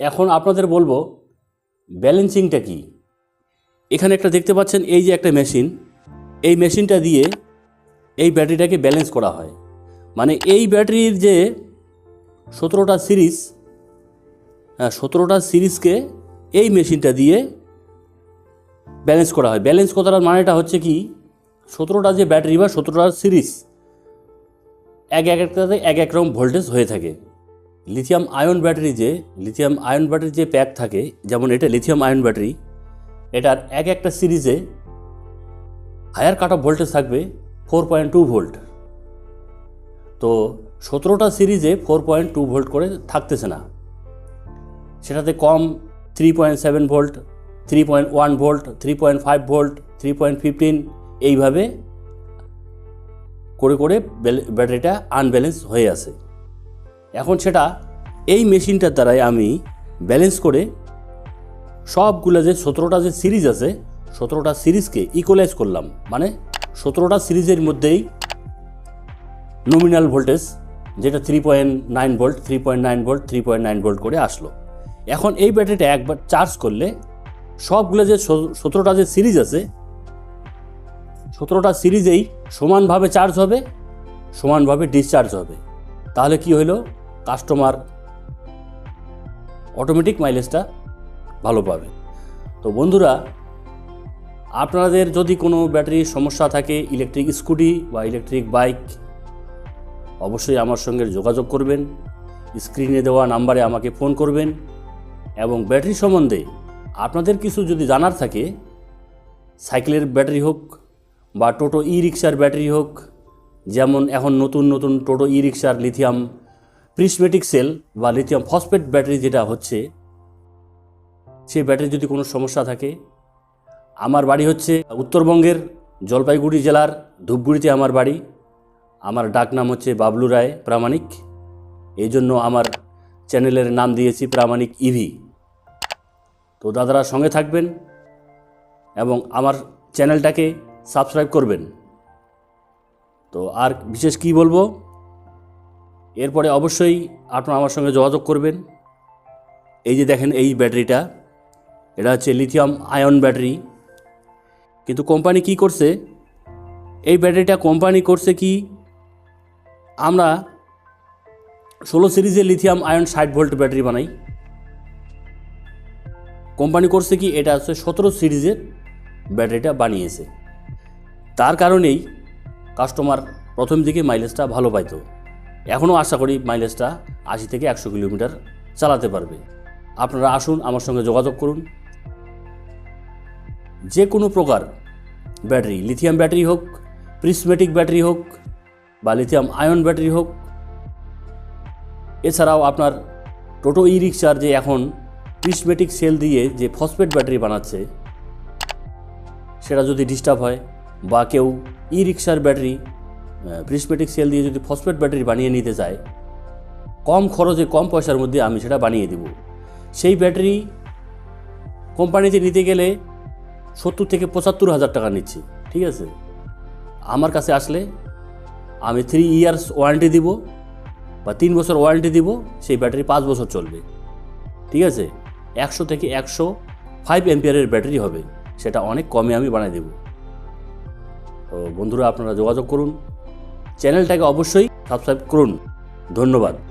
এখন আপনাদের বলব ব্যালেন্সিংটা কি? এখানে একটা দেখতে পাচ্ছেন, এই যে একটা মেশিন এই মেশিনটা দিয়ে এই ব্যাটারিটাকে ব্যালেন্স করা হয়। মানে এই ব্যাটারির যে সতেরোটা সিরিজ হ্যাঁ সতেরোটা সিরিজকে এই মেশিনটা দিয়ে ব্যালেন্স করা হয়। ব্যালেন্স করার মানেটা হচ্ছে কি, সতেরোটা যে ব্যাটারি বা সতেরোটা সিরিজ এক এক একটাতে এক এক রকম ভোল্টেজ হয়ে থাকে। লিথিয়াম আয়ন ব্যাটারি যে লিথিয়াম আয়ন ব্যাটারি যে প্যাক থাকে, যেমন এটা লিথিয়াম আয়ন ব্যাটারি এটার এক একটা সিরিজে হায়ার কাট অফ ভোল্টেজ থাকবে ফোর পয়েন্ট টু ভোল্ট তো সতেরোটা সিরিজে ফোর পয়েন্ট টু ভোল্ট করে থাকতেছে না। সেটাতে কম three point seven volt three point one volt three point five volt three point fifteen এইভাবে করে করে ব্যাটারিটা আনব্যালেন্স হয়ে আছে। এখন সেটা এই মেশিনটার দ্বারাই আমি ব্যালেন্স করে সবগুলো যে সতেরোটা যে সিরিজ আছে, সতেরোটা সিরিজকে ইকুয়ালাইজ করলাম। মানে সতেরোটা সিরিজের মধ্যেই নমিনাল ভোল্টেজ যেটা three point nine volt three point nine volt three point nine volt করে আসলো। এখন এই ব্যাটারিটা একবার চার্জ করলে সবগুলো যে সতেরোটা যে সিরিজ আছে, সতেরোটা সিরিজেই সমানভাবে চার্জ হবে, সমানভাবে ডিসচার্জ হবে। তাহলে কি হলো কাস্টমার অটোমেটিক মাইলেজটা ভালো পাবে। তো বন্ধুরা, আপনাদের যদি কোনো ব্যাটারির সমস্যা থাকে ইলেকট্রিক স্কুটি বা ইলেকট্রিক বাইক অবশ্যই আমার সঙ্গে যোগাযোগ করবেন। স্ক্রিনে দেওয়া নাম্বারে আমাকে ফোন করবেন এবং ব্যাটারি সম্বন্ধে আপনাদের কিছু যদি জানার থাকে, সাইকেলের ব্যাটারি হোক বা টোটো ই রিক্সার ব্যাটারি হোক, যেমন এখন নতুন নতুন টোটো ই রিক্সার লিথিয়াম প্রিসমেটিক সেল বা লিথিয়াম ফসফেট ব্যাটারি যেটা হচ্ছে, সেই ব্যাটারি যদি কোনো সমস্যা থাকে, আমার বাড়ি হচ্ছে উত্তরবঙ্গের জলপাইগুড়ি জেলার ধূপগুড়িতে আমার বাড়ি। আমার ডাক নাম হচ্ছে বাবলু রায় প্রামাণিক। এই জন্য আমার চ্যানেলের নাম দিয়েছি প্রামাণিক ইভি তো দাদারা সঙ্গে থাকবেন এবং আমার চ্যানেলটাকে সাবস্ক্রাইব করবেন। তো আর বিশেষ কি বলব? এরপরে অবশ্যই আপনারা আমার সঙ্গে যোগাযোগ করবেন। এই যে দেখেন এই ব্যাটারিটা, এটা হচ্ছে লিথিয়াম আয়ন ব্যাটারি কিন্তু কোম্পানি কি করছে? এই ব্যাটারিটা কোম্পানি করছে কি? আমরা ষোলো সিরিজের লিথিয়াম আয়ন ষাট ভোল্ট ব্যাটারি বানাই। কোম্পানি করছে কি? এটা হচ্ছে সতেরো সিরিজের ব্যাটারিটা বানিয়েছে। তার কারণেই কাস্টমার প্রথম দিকে মাইলেজটা ভালো পাইতো। এখনও আশা করি মাইলেজটা আশি থেকে একশো কিলোমিটার চালাতে পারবে। আপনারা আসুন, আমার সঙ্গে যোগাযোগ করুন। যে কোনো প্রকার ব্যাটারি লিথিয়াম ব্যাটারি হোক প্রিসমেটিক ব্যাটারি হোক বা লিথিয়াম আয়ন ব্যাটারি হোক, এছাড়াও আপনার টোটো ই রিক্সার যে এখন প্রিসমেটিক সেল দিয়ে যে ফসফেট ব্যাটারি বানাচ্ছে, সেটা যদি ডিস্টার্ব হয় বা কেউ ই রিক্সার ব্যাটারি প্রিসমেটিক সেল দিয়ে যদি ফসফেট ব্যাটারি বানিয়ে নিতে চায়, কম খরচে, কম পয়সার মধ্যে আমি সেটা বানিয়ে দেব। সেই ব্যাটারি কোম্পানিতে নিতে গেলে সত্তর থেকে পঁচাত্তর হাজার টাকা নিচ্ছি, ঠিক আছে? আমার কাছে আসলে আমি থ্রি ইয়ার্স ওয়ারেন্টি দিব বা তিন বছর ওয়ারেন্টি দিব, সেই ব্যাটারি পাঁচ বছর চলবে, ঠিক আছে? একশো থেকে একশো ফাইভ এম্পিয়ারের ব্যাটারি হবে, সেটা অনেক কমে আমি বানিয়ে দেব। তো বন্ধুরা, আপনারা যোগাযোগ করুন। চ্যানেলটাকে অবশ্যই সাবস্ক্রাইব করুন। ধন্যবাদ।